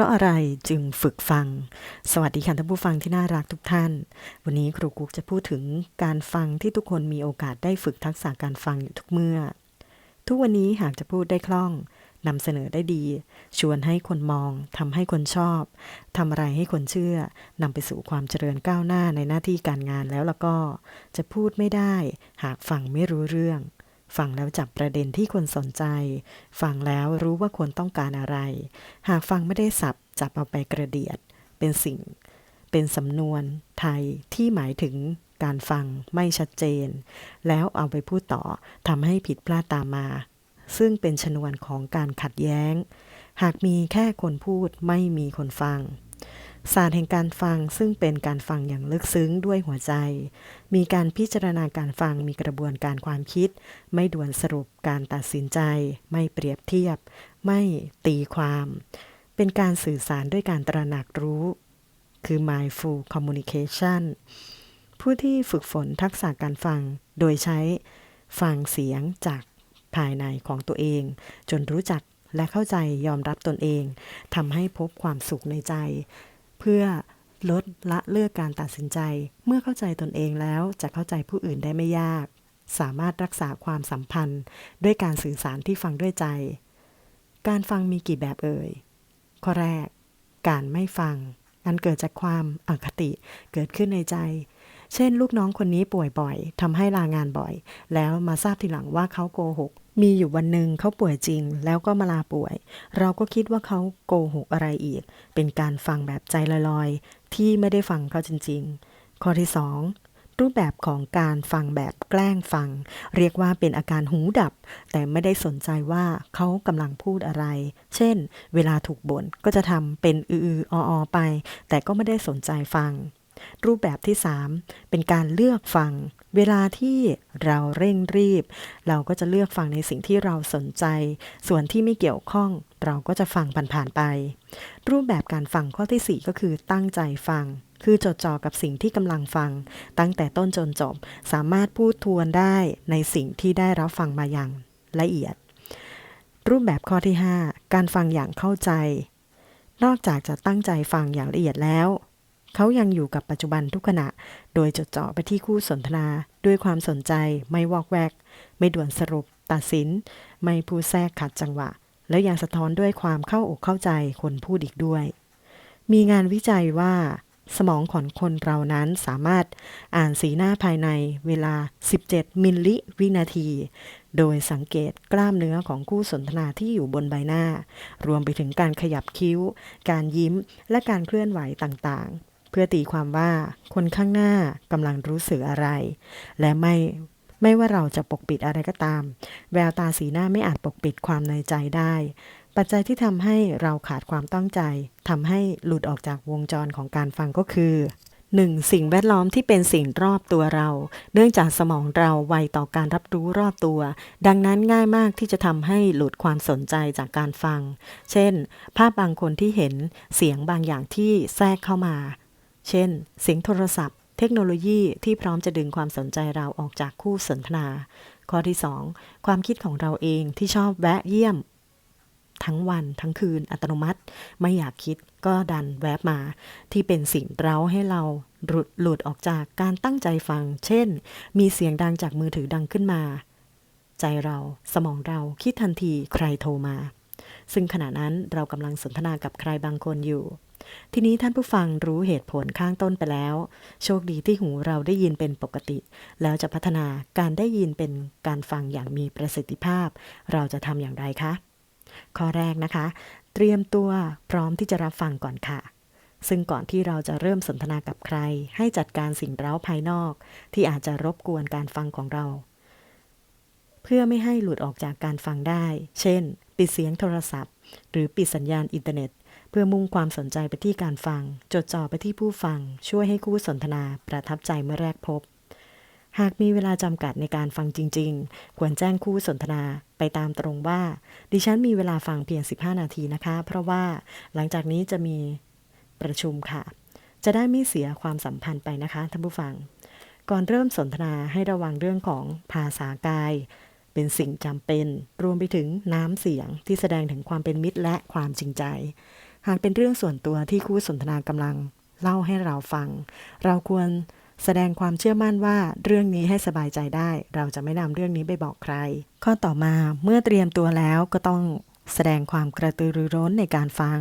ราะอะไรจึงฝึกฟัง สวัสดีค่ะท่านผู้ฟังที่น่ารักทุกท่าน วันนี้ครูกุ๊กจะพูดถึงการฟังที่ทุกคนมีโอกาสได้ฝึกทักษะการฟังอยู่ทุกเมื่อ ทุกวันนี้หากจะพูดได้คล่องนำเสนอได้ดี ชวนให้คนมองทำให้คนชอบทำอะไรให้คนเชื่อนำไปสู่ความเจริญก้าวหน้าในหน้าที่การงานแล้วแล้วก็ จะพูดไม่ได้ หากฟังไม่รู้เรื่อง ฟังแล้วจับประเด็นที่คนสนใจ ฟังแล้วรู้ว่าคนต้องการอะไร หากฟังไม่ได้สับจับเอาไปกระเดียด เป็นสิ่ง เป็นสำนวน ไทยที่หมายถึงการฟังไม่ชัดเจน แล้วเอาไปพูดต่อทำให้ผิดพลาดตามมา ซึ่งเป็นชนวนของการขัดแย้ง หากมีแค่คนพูดไม่มีคนฟัง ศาสตร์แห่งการฟังซึ่งเป็นการฟังอย่างลึกซึ้งด้วยหัวใจ มีการพิจารณาการฟังมีกระบวนการความคิด ไม่ด่วนสรุปการตัดสินใจ ไม่เปรียบเทียบ ไม่ตีความ เป็นการสื่อสารด้วยการตระหนักรู้ คือ mindful communication ผู้ที่ฝึกฝนทักษะการฟัง โดยใช้ฟังเสียงจากภายในของตัวเอง จนรู้จักและเข้าใจยอมรับตนเองทำให้พบความสุขในใจ เพื่อลดละเลือกการตัดสินใจ เมื่อเข้าใจตนเองแล้วจะเข้าใจผู้อื่นได้ไม่ยาก สามารถรักษาความสัมพันธ์ ด้วยการสื่อสารที่ฟังด้วยใจ การฟังมีกี่แบบเอ่ย ข้อแรก การไม่ฟัง อันเกิดจากความอคติเกิดขึ้นในใจ เช่น ลูกน้องคนนี้ป่วยบ่อยทำให้ลางานบ่อย แล้วมาทราบทีหลังว่าเขาโกหกมีอยู่วันหนึ่งเขาป่วยจริง แล้วก็มาลาป่วย เราก็คิดว่าเขาโกหกอะไรอีก เป็นการฟังแบบใจลอยๆ ที่ไม่ได้ฟังเขาจริง ๆ ข้อที่สองรูปแบบของการฟังแบบแกล้งฟัง เรียกว่าเป็นอาการหูดับ แต่ไม่ได้สนใจว่าเขากำลังพูดอะไร เช่น เวลาถูกบ่นก็จะทำเป็นอือออไป แต่ก็ไม่ได้สนใจฟัง รูปแบบที่ 3 เป็นการเลือกฟัง เวลาที่เราเร่งรีบ เราก็จะเลือกฟังในสิ่งที่เราสนใจ ส่วนที่ไม่เกี่ยวข้องเราก็จะฟังผ่านๆไป รูปแบบการฟังข้อที่ 4 ก็คือตั้งใจฟัง คือจดจ่อกับสิ่งที่กำลังฟัง ตั้งแต่ต้นจนจบ สามารถพูดทวนได้ในสิ่งที่ได้รับฟังมาอย่างละเอียด รูปแบบข้อที่ 5 การฟังอย่างเข้าใจ นอกจากจะตั้งใจฟังอย่างละเอียดแล้ว เขายังอยู่กับปัจจุบันทุกขณะ โดยจดจ่อไปที่คู่สนทนาด้วยความสนใจไม่วอกแวก ไม่ด่วนสรุป ตัดสิน ไม่พูดแทรกขัดจังหวะ แล้วยังสะท้อนด้วยความเข้าอกเข้าใจคนพูดอีกด้วย มีงานวิจัยว่า สมองของคนเรานั้นสามารถอ่านสีหน้าภายในเวลา 17 มิลลิวินาที โดยสังเกตกล้ามเนื้อของคู่สนทนาที่อยู่บนใบหน้า รวมไปถึงการขยับคิ้ว การยิ้ม และการเคลื่อนไหวต่างๆ เพื่อตีความว่าคนข้างหน้ากำลังรู้สึกอะไร และไม่ไม่ว่าเราจะปกปิดอะไรก็ตาม แววตาสีหน้าไม่อาจปกปิดความในใจได้ ปัจจัยที่ทำให้เราขาดความตั้งใจทำให้หลุดออกจากวงจรของการฟังก็คือ 1. สิ่งแวดล้อมที่เป็นสิ่งรอบตัวเรา เนื่องจากสมองเราไวต่อการรับรู้รอบตัว ดังนั้นง่ายมากที่จะทำให้หลุดความสนใจจากการฟัง เช่น ภาพบางคนที่เห็นเสียงบางอย่างที่แทรกเข้ามา เช่น เสียงโทรศัพท์ เทคโนโลยีที่พร้อมจะดึงความสนใจเราออกจากคู่สนทนา ข้อที่ 2 ความคิดของเราเองที่ชอบแวะเยี่ยม ทั้งวันทั้งคืนอัตโนมัติ ไม่อยากคิดก็ดันแวบมา ที่เป็นสิ่งเร้าให้เราหลุดหลุดออกจากการตั้งใจฟัง เช่น มีเสียงดังจากมือถือดังขึ้นมา ใจเราสมองเราคิดทันทีใครโทรมา ซึ่งขณะนั้นเรากำลังสนทนากับใครบางคนอยู่ ทีนี้ท่านผู้ฟังรู้เหตุผลข้างต้นไปแล้ว โชคดีที่หูเราได้ยินเป็นปกติ แล้วจะพัฒนาการได้ยินเป็นการฟังอย่างมีประสิทธิภาพ เราจะทำอย่างไรคะ ข้อแรกนะคะ เตรียมตัวพร้อมที่จะรับฟังก่อนค่ะ ซึ่งก่อนที่เราจะเริ่มสนทนากับใคร ให้จัดการสิ่งเร้าภายนอก ที่อาจจะรบกวนการฟังของเรา เพื่อไม่ให้หลุดออกจากการฟังได้ เช่น ปิดเสียงโทรศัพท์ หรือปิดสัญญาณอินเทอร์เน็ต เพื่อมุ่งความสนใจไปที่การฟัง จดจ่อไปที่ผู้ฟัง ช่วยให้คู่สนทนาประทับใจเมื่อแรกพบ หากมีเวลาจำกัดในการฟังจริง ๆ ควรแจ้งคู่สนทนาไปตามตรงว่า ดิฉันมีเวลาฟังเพียง 15 นาทีนะคะ เพราะว่าหลังจากนี้จะมีประชุมค่ะ จะได้ไม่เสียความสัมพันธ์ไปนะคะท่านผู้ฟัง ก่อนเริ่มสนทนาให้ระวังเรื่องของภาษากายเป็นสิ่งจำเป็น รวมไปถึงน้ำเสียงที่แสดงถึงความเป็นมิตรและความจริงใจ หากเป็นเรื่องส่วนตัวที่คู่สนทนากำลังเล่าให้เราฟัง เราควรแสดงความเชื่อมั่นว่าเรื่องนี้ให้สบายใจได้ เราจะไม่นำเรื่องนี้ไปบอกใคร ข้อต่อมาเมื่อเตรียมตัวแล้วก็ต้องแสดงความกระตือรือร้นในการฟัง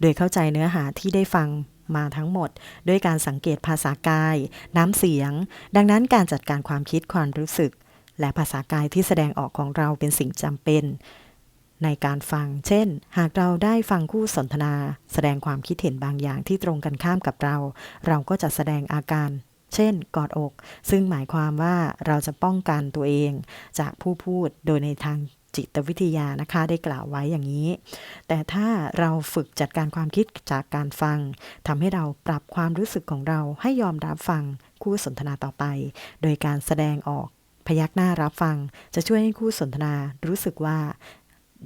โดยเข้าใจเนื้อหาที่ได้ฟังมาทั้งหมด ด้วยการสังเกตภาษากาย น้ำเสียง ดังนั้นการจัดการความคิดความรู้สึก และภาษากายที่แสดงออกของเราเป็นสิ่งจำเป็น ในการฟัง เช่น หากเราได้ฟังคู่สนทนา แสดงความคิดเห็นบางอย่างที่ตรงกันข้ามกับเรา เราก็จะแสดงอาการ เช่น กอดอก ซึ่งหมายความว่าเราจะป้องกันตัวเอง จากผู้พูดโดยในทางจิตวิทยานะคะได้กล่าวไว้อย่างนี้ แต่ถ้าเราฝึกจัดการความคิดจากการฟังทำให้เราปรับความรู้สึกของเราให้ยอมรับฟังคู่สนทนาต่อไป โดยการแสดงออกพยักหน้ารับฟังจะช่วยให้คู่สนทนารู้สึกว่า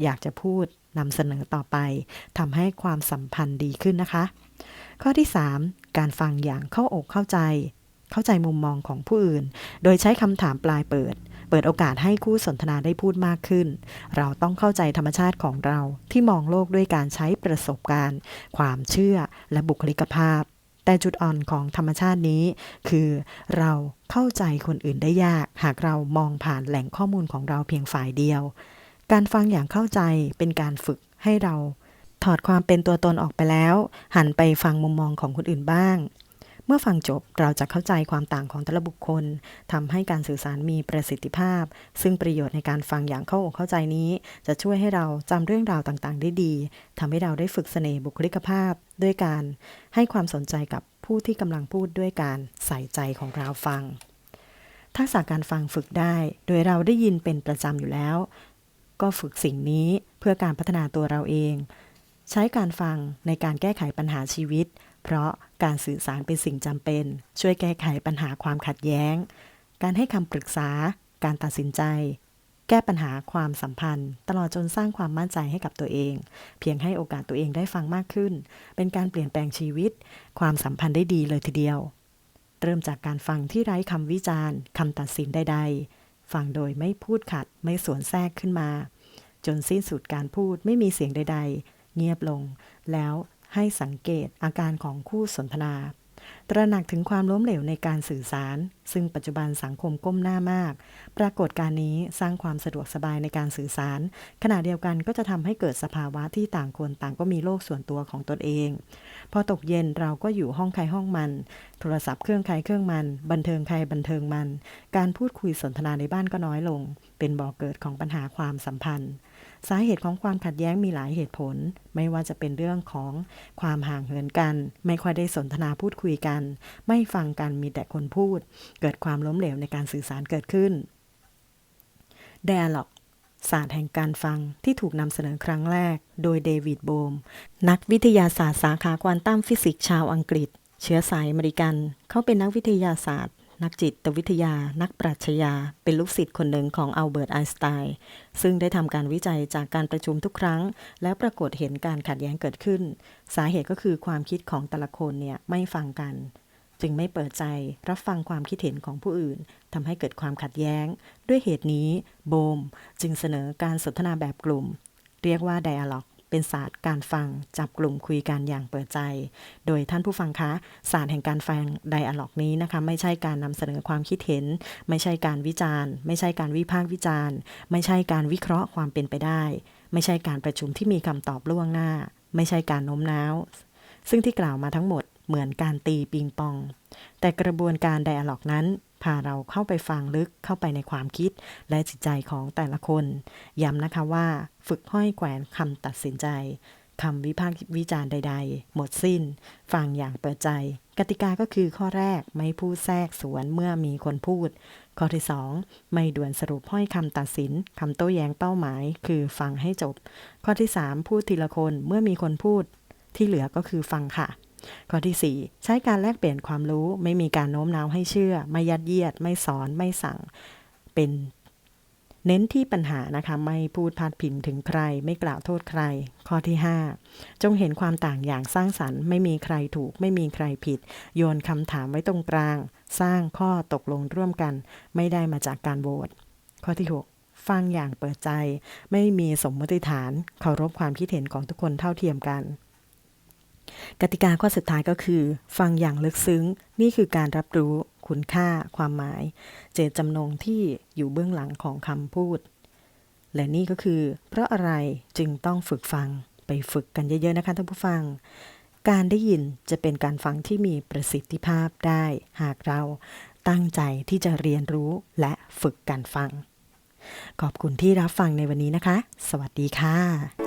อยากจะพูดนำเสนอต่อไปทำให้ความสัมพันธ์ดีขึ้นนะคะ ข้อที่ 3 การฟังอย่างเข้าอกเข้าใจ เข้าใจมุมมองของผู้อื่น โดยใช้คำถามปลายเปิด เปิดโอกาสให้คู่สนทนาได้พูดมากขึ้น เราต้องเข้าใจธรรมชาติของเราที่มองโลกด้วยการใช้ประสบการณ์ ความเชื่อและบุคลิกภาพ แต่จุดอ่อนของธรรมชาตินี้ คือเราเข้าใจคนอื่นได้ยาก หากเรามองผ่านแหล่งข้อมูลของเราเพียงฝ่ายเดียว การฟังอย่างเข้าใจเป็นการฝึกให้เราถอดความเป็นตัวตนออกไปแล้ว หันไปฟังมุมมองของคนอื่นบ้าง เมื่อฟังจบเราจะเข้าใจความต่างของแต่ละบุคคลทำให้การสื่อสารมีประสิทธิภาพ ซึ่งประโยชน์ในการฟังอย่างเข้าอกเข้าใจนี้ จะช่วยให้เราจำเรื่องราวต่างๆ ได้ดีทำให้เราได้ฝึกเสน่ห์บุคลิกภาพ ด้วยการให้ความสนใจกับผู้ที่กำลังพูดด้วยการใส่ใจของเราฟัง ทักษะการฟังฝึกได้ โดยเราได้ยินเป็นประจำอยู่แล้ว ก็ฝึกสิ่งนี้เพื่อการพัฒนาตัวเราเอง ใช้การฟังในการแก้ไขปัญหาชีวิต เพราะการสื่อสารเป็นสิ่งจำเป็น ช่วยแก้ไขปัญหาความขัดแย้ง การให้คำปรึกษา การตัดสินใจ แก้ปัญหาความสัมพันธ์ ตลอดจนสร้างความมั่นใจให้กับตัวเอง เพียงให้โอกาสตัวเองได้ฟังมากขึ้น เป็นการเปลี่ยนแปลงชีวิต ความสัมพันธ์ได้ดีเลยทีเดียว เริ่มจากการฟังที่ไร้คำวิจารณ์คำตัดสินใดๆ ฟังโดยไม่พูดขัดไม่สวนแทรกขึ้นมา จนสิ้นสุดการพูดไม่มีเสียงใด ๆ เงียบลง แล้วให้สังเกตอาการของคู่สนทนา ตระหนักถึงความล้มเหลวในการสื่อสาร ซึ่งปัจจุบันสังคมก้มหน้ามาก ปรากฏการนี้สร้างความสะดวกสบายในการสื่อสาร ขณะเดียวกันก็จะทำให้เกิดสภาวะที่ต่างคนต่างก็มีโลกส่วนตัวของตนเอง พอตกเย็นเราก็อยู่ห้องใครห้องมัน โทรศัพท์เครื่องใครเครื่องมัน บันเทิงใครบันเทิงมัน การพูดคุยสนทนาในบ้านก็น้อยลง เป็นบ่อกเกิดของปัญหาความสัมพันธ์ สาเหตุของความขัดแย้งมีหลายเหตุผล ไม่ว่าจะเป็นเรื่องของความห่างเหินกัน ไม่ค่อยได้สนทนาพูดคุยกัน ไม่ฟังกันมีแต่คนพูด เกิดความล้มเหลวในการสื่อสารเกิดขึ้น Dialog ศาสตร์แห่งการฟังที่ถูกนำเสนอครั้งแรก โดยเดวิดโบม นักวิทยาศาสตร์สาขาควอนตัมฟิสิกส์ชาวอังกฤษ เชื้อสายอเมริกัน เขาเป็นนักวิทยาศาสตร์ นักจิตวิทยา นักปรัชญา เป็นลูกศิษย์คนหนึ่งของอัลเบิร์ตไอน์สไตน์ ซึ่งได้ทำการวิจัยจากการประชุมทุกครั้ง แล้วปรากฏเห็นการขัดแย้งเกิดขึ้น สาเหตุก็คือความคิดของแต่ละคนเนี่ยไม่ฟังกัน จึงไม่เปิดใจรับฟังความคิดเห็นของผู้อื่นทำให้เกิดความขัดแย้ง ด้วยเหตุนี้ โบม จึงเสนอการสนทนาแบบกลุ่ม เรียกว่า Dialog เป็นศาสตร์การฟังจับกลุ่มคุยกันอย่างเปิดใจ โดยท่านผู้ฟังคะ ศาสตร์แห่งการฟัง Dialog นี้นะคะ ไม่ใช่การนำเสนอความคิดเห็น ไม่ใช่การวิจารณ์ ไม่ใช่การวิพากษ์วิจารณ์ ไม่ใช่การวิเคราะห์ความเป็นไปได้ ไม่ใช่การประชุมที่มีคำตอบล่วงหน้า ไม่ใช่การโน้มน้าว ซึ่งที่กล่าวมาทั้งหมดเหมือนการตีปิงปอง แต่กระบวนการไดอะล็อกนั้น พาเราเข้าไปฟังลึกเข้าไปในความคิดและจิตใจของแต่ละคน ย้ำนะคะว่า ฝึกห้อยแขวนคำตัดสินใจคำวิพากษ์วิจารณ์ใด ๆ หมดสิ้น ฟังอย่างเปิดใจ กติกาก็คือข้อแรกไม่พูดแทรกสวนเมื่อมีคนพูด ข้อที่ 2 ไม่ด่วนสรุปห้อยคำตัดสินคำโต้แย้งเป้าหมาย คือฟังให้จบ ข้อที่ 3 พูดทีละคนเมื่อมีคนพูด ที่เหลือก็คือฟังค่ะ ข้อที่ 4 ใช้การแลกเปลี่ยนความรู้ไม่มีการโน้มน้าวให้เชื่อ ไม่ยัดเยียด ไม่สอนไม่สั่ง เป็นเน้นที่ปัญหานะคะไม่พูดพาดพิงถึงใคร ไม่กล่าวโทษใคร ข้อที่ 5 จงเห็นความต่างอย่างสร้างสรรค์ ไม่มีใครถูก ไม่มีใครผิด โยนคำถามไว้ตรงกลาง สร้างข้อตกลงร่วมกัน ไม่ได้มาจากการโหวตข้อที่ 6 ฟังอย่างเปิดใจ ไม่มีสมมติฐานเคารพความคิดเห็นของทุกคนเท่าเทียมกัน กติกาข้อสุดท้ายก็คือ ฟังอย่างลึกซึ้ง นี่คือการรับรู้คุณค่า ความหมาย เจตจำนงที่อยู่เบื้องหลังของคำพูด และนี่ก็คือ เพราะอะไรจึงต้องฝึกฟังไปฝึกกันเยอะ ๆ นะคะท่านผู้ฟัง การได้ยินจะเป็นการฟังที่มีประสิทธิภาพได้ หากเราตั้งใจที่จะเรียนรู้และฝึกการฟัง ขอบคุณที่รับฟังในวันนี้นะคะ สวัสดีค่ะ